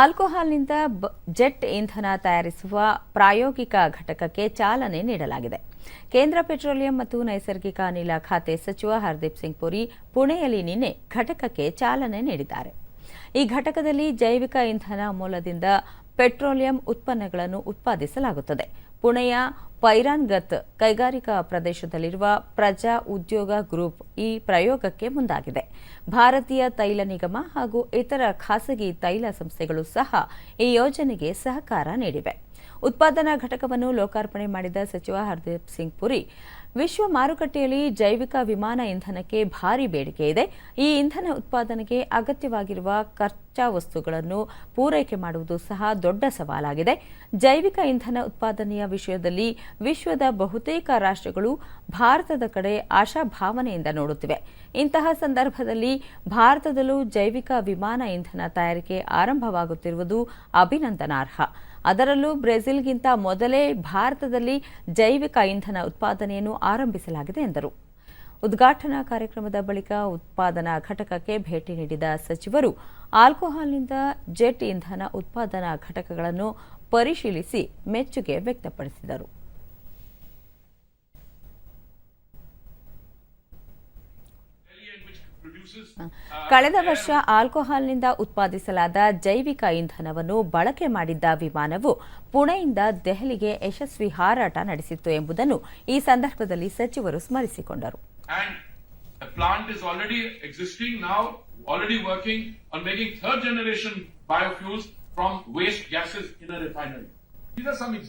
ಆಲ್ಕೋಹಾಲ್ನಿಂದ jet ಇಂಧನ ತಯಾರಿಸುವ ಪ್ರಾಯೋಗಿಕ ಘಟಕಕ್ಕೆ ಚಾಲನೆ ನೀಡಲಾಗಿದೆ. ಕೇಂದ್ರ ಪೆಟ್ರೋಲಿಯಂ ಮತ್ತು ನೈಸರ್ಗಿಕ ಅನಿಲ ಖಾತೆ ಸಚಿವ ಹರ್ದೀಪ್ ಸಿಂಗ್ ಪುರಿ ಪುಣೆಯಲ್ಲಿ ನಿನ್ನೆ ಘಟಕಕ್ಕೆ ಚಾಲನೆ ನೀಡಿದ್ದಾರೆ. ಈ ಘಟಕದಲ್ಲಿ ಜೈವಿಕ ಇಂಧನ ಮೂಲದಿಂದ ಪೆಟ್ರೋಲಿಯಂ ಉತ್ಪನ್ನಗಳನ್ನು ಉತ್ಪಾದಿಸಲಾಗುತ್ತದೆ. ಪುಣೆಯ ಪೈರಾನ್ಗತ್ ಕೈಗಾರಿಕಾ ಪ್ರದೇಶದಲ್ಲಿರುವ ಪ್ರಜಾ ಉದ್ಯೋಗ ಗ್ರೂಪ್ ಈ ಪ್ರಯೋಗಕ್ಕೆ ಮುಂದಾಗಿದೆ. ಭಾರತೀಯ ತೈಲ ನಿಗಮ ಹಾಗೂ ಇತರ ಖಾಸಗಿ ತೈಲ ಸಂಸ್ಥೆಗಳು ಸಹ ಈ ಯೋಜನೆಗೆ ಸಹಕಾರ ನೀಡಿವೆ. ಉತ್ಪಾದನಾ ಘಟಕವನ್ನು ಲೋಕಾರ್ಪಣೆ ಮಾಡಿದ ಸಚಿವ ಹರ್ದೀಪ್ ಸಿಂಗ್ ಪುರಿ, ವಿಶ್ವ ಮಾರುಕಟ್ಟೆಯಲ್ಲಿ ಜೈವಿಕ ವಿಮಾನ ಇಂಧನಕ್ಕೆ ಭಾರಿ ಬೇಡಿಕೆ ಇದೆ. ಈ ಇಂಧನ ಉತ್ಪಾದನೆಗೆ ಅಗತ್ಯವಾಗಿರುವ ಕಚ್ಚಾ ವಸ್ತುಗಳನ್ನು ಪೂರೈಕೆ ಮಾಡುವುದು ಸಹ ದೊಡ್ಡ ಸವಾಲಾಗಿದೆ. ಜೈವಿಕ ಇಂಧನ ಉತ್ಪಾದನೆಯ ವಿಷಯದಲ್ಲಿ ವಿಶ್ವದ ಬಹುತೇಕ ರಾಷ್ಟ್ರಗಳು ಭಾರತದ ಕಡೆ ಆಶಾಭಾವನೆಯಿಂದ ನೋಡುತ್ತಿವೆ. ಇಂತಹ ಸಂದರ್ಭದಲ್ಲಿ ಭಾರತದಲ್ಲೂ ಜೈವಿಕ ವಿಮಾನ ಇಂಧನ ತಯಾರಿಕೆ ಆರಂಭವಾಗುತ್ತಿರುವುದು ಅಭಿನಂದನಾರ್ಹ. ಅದರಲ್ಲೂ ಬ್ರೆಜಿಲ್ಗಿಂತ ಮೊದಲೇ ಭಾರತದಲ್ಲಿ ಜೈವಿಕ ಇಂಧನ ಉತ್ಪಾದನೆಯನ್ನು ಆರಂಭಿಸಲಾಗಿದೆ ಎಂದರು. ಉದ್ಘಾಟನಾ ಕಾರ್ಯಕ್ರಮದ ಬಳಿಕ ಉತ್ಪಾದನಾ ಘಟಕಕ್ಕೆ ಭೇಟಿ ನೀಡಿದ ಸಚಿವರು, ಆಲ್ಕೋಹಾಲ್ನಿಂದ ಜೆಟ್ ಇಂಧನ ಉತ್ಪಾದನಾ ಘಟಕಗಳನ್ನು ಪರಿಶೀಲಿಸಿ ಮೆಚ್ಚುಗೆ ವ್ಯಕ್ತಪಡಿಸಿದರು. ಕಳೆದ ವರ್ಷ ಆಲ್ಕೋಹಾಲ್ನಿಂದ ಉತ್ಪಾದಿಸಲಾದ ಜೈವಿಕ ಇಂಧನವನ್ನು ಬಳಕೆ ಮಾಡಿದ್ದ ವಿಮಾನವು ಪುಣೆಯಿಂದ ದೆಹಲಿಗೆ ಯಶಸ್ವಿ ಹಾರಾಟ ನಡೆಸಿತ್ತು ಎಂಬುದನ್ನು ಈ ಸಂದರ್ಭದಲ್ಲಿ ಸಚಿವರು ಸ್ಮರಿಸಿಕೊಂಡರು. Already working on making third generation biofuels. From waste gases in a refinery. These are some examples.